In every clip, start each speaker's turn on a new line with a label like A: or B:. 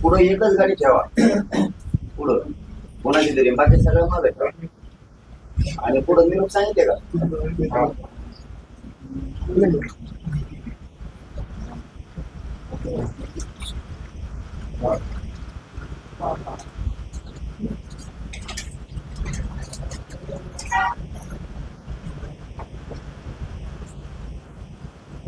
A: पुढं एकच गाडी ठेवा पुढं कोणाची तरी बाकी सगळं माझं ठेवा आणि पुढं निरोप सांगितले का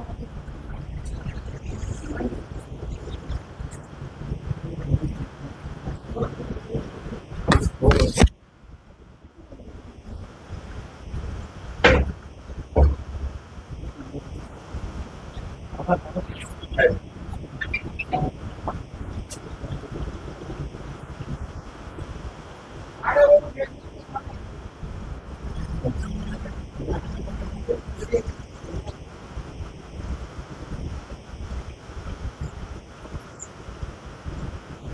A: couple of people.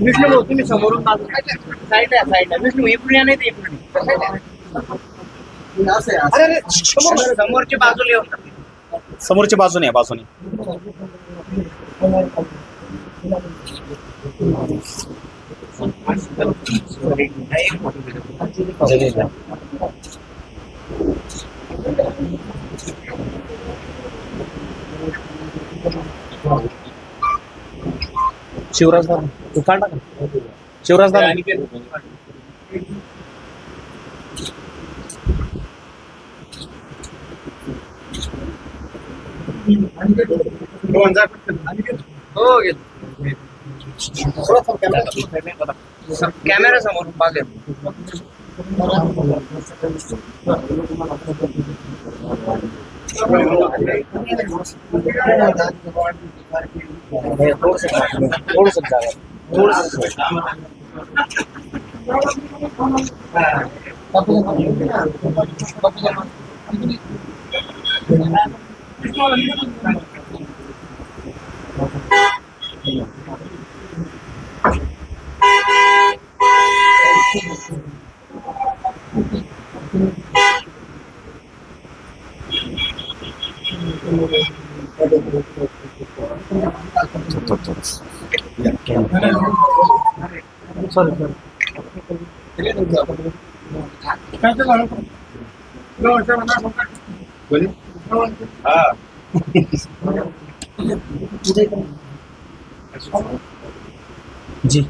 B: विष्णू तुम्ही समोरून साईड आहे साईड आहे विष्णू इकडून या नाही ते इकडून. अरे, समोरच्या बाजूला येऊन जा.
C: समोरच्या बाजूने आहे, बाजूने. शिवराज तू काढ ना. शिवराज
B: हो घेतो. कॅमेरा समोर मागे
C: थोडस जागा sorry,
A: sorry. G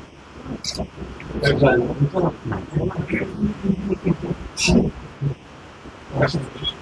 A: Thank you.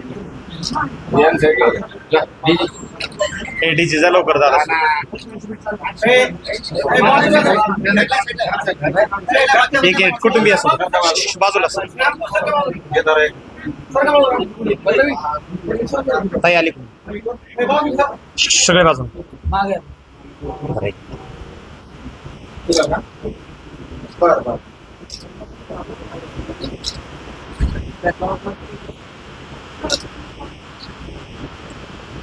C: एडीजीचा लवकर झाला एक एक कुटुंबीय असो. बाजूला ताई आली. सगळे बाजू बरं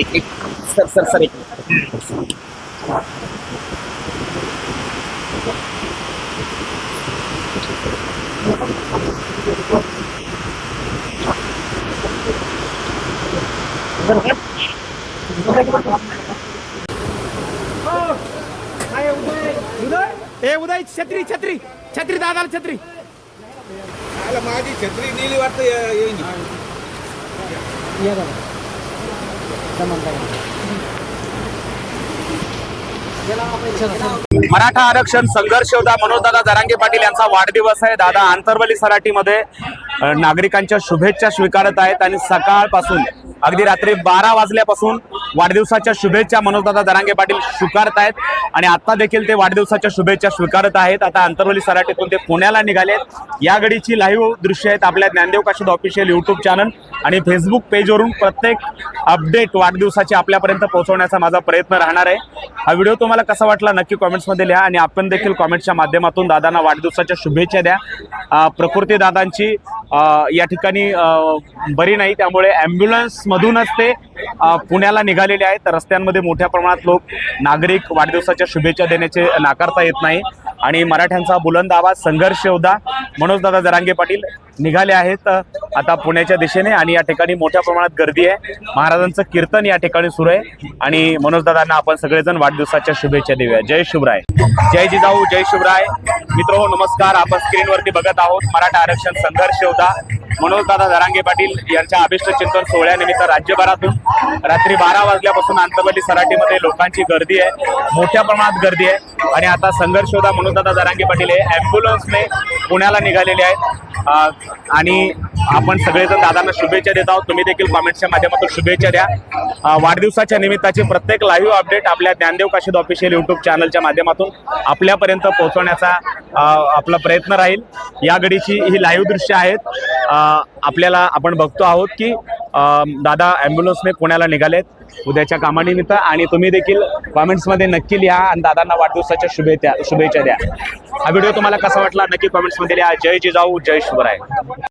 C: एक एक सर सर सर एक
D: ए उदय छत्री छत्री छत्री दादाला छत्री
E: माझी छत्री नेली वाटतं Naman tayo. Yan hmm. lang ako. Yan lang.
D: Maratha आरक्षण संघर्ष होता. मनोजदादा जरांगे पाटील यांचा वाढदिवस आहे. दादा आंतरवली सराटीमध्ये नागरिकांच्या शुभेच्छा स्वीकारत आहेत आणि सकाळपासून अगदी रात्री बारा वाजल्यापासून वाढदिवसाच्या शुभेच्छा मनोजदादा जरांगे पाटील स्वीकारत आहेत आणि आता देखील ते वाढदिवसाच्या शुभेच्छा स्वीकारत आहेत. आता आंतरवली सराटीतून ते पुण्याला निघालेत. या घडीची लाईव्ह दृश्य आहेत आपल्या Dnyandev Kashid official YouTube channel आणि फेसबुक पेजवरून प्रत्येक अपडेट वाढदिवसाचे आपल्यापर्यंत पोहोचवण्याचा माझा प्रयत्न राहणार आहे. हा व्हिडिओ तुम्हाला कसा वाटला नक्की कॉमेंट्समध्ये लिहा आणि आपण देखील कॉमेंटच्या माध्यमातून दादांना वाढदिवसाच्या शुभेच्छा द्या. प्रकृती दादांची या ठिकाणी बरी नाही त्यामुळे ॲम्ब्युलन्समधूनच ते पुण्याला निघालेले आहेत. रस्त्यांमध्ये मोठ्या प्रमाणात लोक नागरिक वाढदिवसाच्या शुभेच्छा देण्याचे नाकारता येत नाही. आणि मराठ्यांचा बुलंद आवाज संघर्ष योद्धा मनोजदादा जरांगे पाटील निघाले आहेत. आता पुण्याच्या दिशेने आणि या ठिकाणी मोठ्या प्रमाणात गर्दी आहे. महाराजांचं कीर्तन या ठिकाणी सुरू आहे. आणि मनोजदादांना आपण सगळेजण वाढदिवसाच्या शुभेच्छा देऊया. जय शिवराय. जय जिजाऊ जय शिवराय. मित्र नमस्कार. आपण स्क्रीनवरती बघत आहोत मराठा आरक्षण संघर्ष होता मनोजदादा धरांगे पाटील यांच्या अभिष्ट चिंतन सोहळ्यानिमित्त राज्यभरातून रात्री बारा वाजल्यापासून आंतरवली सराटीमध्ये लोकांची गर्दी आहे. मोठ्या प्रमाणात गर्दी आहे. आणि आता संघर्ष योद्धा मनोजदादा धरांगे पाटील हे ॲम्ब्युलन्सने पुण्याला निघालेले आहेत. आणि आपण सगळेजण दादांना शुभेच्छा देत आहोत. तुम्ही देखील कॉमेंटच्या माध्यमातून शुभेच्छा द्या. वाढदिवसाच्या निमित्ताचे प्रत्येक लाईव्ह अपडेट आपल्या ज्ञानदेव काशीद ऑफिशियल युट्यूब चॅनलच्या माध्यमातून आपल्यापर्यंत पोहोचवण्याचा आपला प्रयत्न राहील. या घडीची ही लाईव्ह दृश्य आहेत. आपल्याला आपण बघतो आहोत की दादा ॲम्ब्युलन्सने पुण्याला निघालेत उद्याच्या कामानिमित्त आणि तुम्ही देखील कॉमेंट्समध्ये नक्की लिहा आणि दादांना वाढदिवसाच्या शुभेच्छा शुभेच्छा द्या. हा व्हिडिओ तुम्हाला कसा वाटला? नक्की कॉमेंट्समध्ये लिहा. जय जिजाऊ जय शिवराय.